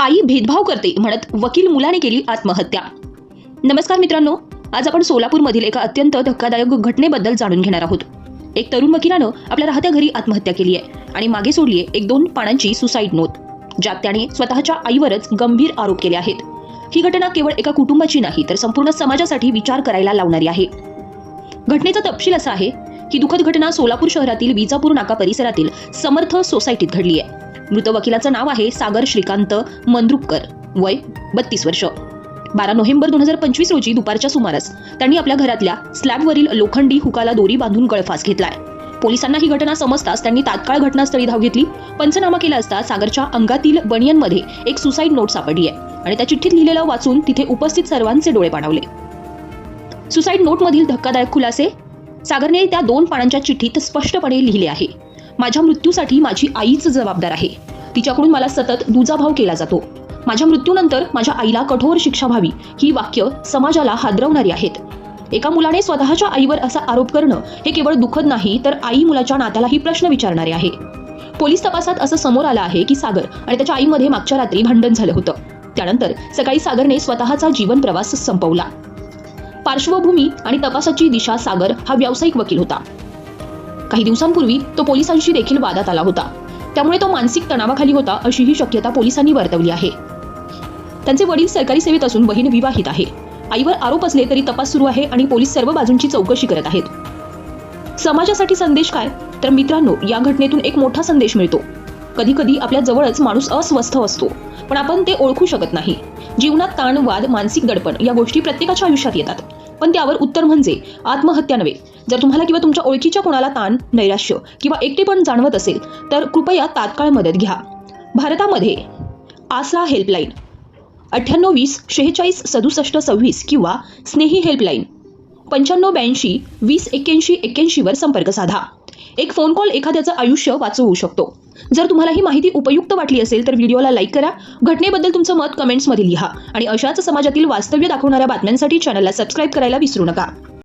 आई भेदभाव करते म्हणत वकील मुलाने केली आत्महत्या. नमस्कार मित्रांनो आज आपण सोलापूरमधील एका अत्यंत धक्कादायक घटनेबद्दल जाणून घेणार आहोत. एक तरुण वकिलानं आपल्या राहत्या घरी आत्महत्या केली आहे आणि मागे सोडली आहे एक दोन पानांची सुसाईड नोट ज्यात त्याने स्वतःच्या आईवरच गंभीर आरोप केले आहेत. ही घटना केवळ एका कुटुंबाची नाही तर संपूर्ण समाजासाठी विचार करायला लावणारी आहे. घटनेचा तपशील असा आहे ही दुःखद घटना सोलापूर शहरातील विजापूर नाका परिसरातील समर्थ सोसायटीत घडली आहे मृत वकिलाचं नाव आहे सागर श्रीकांत मंद्रुपकर. वय बत्तीस वर्ष. बारा नोव्हेंबर दोन हजार पंचवीस रोजी दुपारच्या सुमारास त्यांनी आपल्या घरातल्या स्लॅबवरील लोखंडी हुकाला दोरी बांधून गळफास घेतलाय. पोलिसांना ही घटना समजताच त्यांनी तात्काळ घटनास्थळी धाव घेतली. पंचनामा केला असता सागरच्या अंगातील बनियनमध्ये एक सुसाईड नोट सापडली आहे आणि त्या चिठ्ठीत लिहिलेलं वाचून तिथे उपस्थित सर्वांचे डोळे पाणावले. सुसाईड नोटमधील धक्कादायक खुलासे? सागरने त्या दोन पानांच्या चिठ्ठीत स्पष्टपणे लिहिले आहे. माझ्या मृत्यूसाठी माझी आईच जबाबदार आहे. तिच्याकडून मला सतत दुजाभाव केला जातो. माझ्या मृत्यूनंतर माझ्या आईला कठोर शिक्षा व्हावी ही वाक्य समाजाला हादरवणारी आहेत. एका मुलाने स्वतःच्या आईवर असा आरोप करणं हे केवळ दुःखद नाही तर आई मुलाच्या नात्यालाही प्रश्न विचारणारे आहे. पोलीस तपासात असं समोर आलं आहे की सागर आणि त्याच्या आईमध्ये मागच्या रात्री भांडण झालं होतं. त्यानंतर सकाळी सागरने स्वतःचा जीवन प्रवास संपवला. पार्श्वभूमी आणि तपासाची दिशा सागर हा व्यावसायिक वकील होता. काही दिवसांपूर्वी तो पोलिसांशी देखील वादात आला होता. त्यामुळे तो मानसिक तणावाखाली होता अशीही शक्यता पोलिसांनी वर्तवली आहे. त्यांचे वडील सरकारी सेवेत असून बहीण विवाहित आहे. आईवर आरोप असले तरी तपास सुरू आहे आणि पोलीस सर्व बाजूंची चौकशी करत आहेत. समाजासाठी संदेश काय? तर मित्रांनो या घटनेतून एक मोठा संदेश मिळतो. कधी कधी आपल्या जवळच माणूस अस्वस्थ असतो पण आपण ते ओळखू शकत नाही. जीवनात ताण वाद मानसिक दडपण या गोष्टी प्रत्येकाच्या आयुष्यात येतात. पण त्यावर उत्तर म्हणजे आत्महत्या नव्हे. जर तुम्हाला किंवा तुमच्या ओळखीच्या कोणाला ताण नैराश्य किंवा एकटेपण जाणवत असेल तर कृपया तात्काळ मदत घ्या. भारतामध्ये आसरा हेल्पलाईन अठ्ठ्याण्णव वीस शेहेचाळीस सदुसष्ट सव्वीस किंवा स्नेही हेल्पलाईन पंच्याण्णव ब्याऐंशी वीस एक्क्याऐंशी एक्क्याऐंशीवर संपर्क साधा. एक फोन कॉल एखाद्याचं आयुष्य वाचवू शकतो. जर तुम्हाला ही माहिती उपयुक्त वाटली असेल तर व्हिडिओला लाईक करा घटनेबद्दल तुमचं मत कमेंट्समध्ये लिहा आणि अशाच समाजातील वास्तव्य दाखवणाऱ्या बातम्यांसाठी चॅनलला सबस्क्राईब करायला विसरू नका.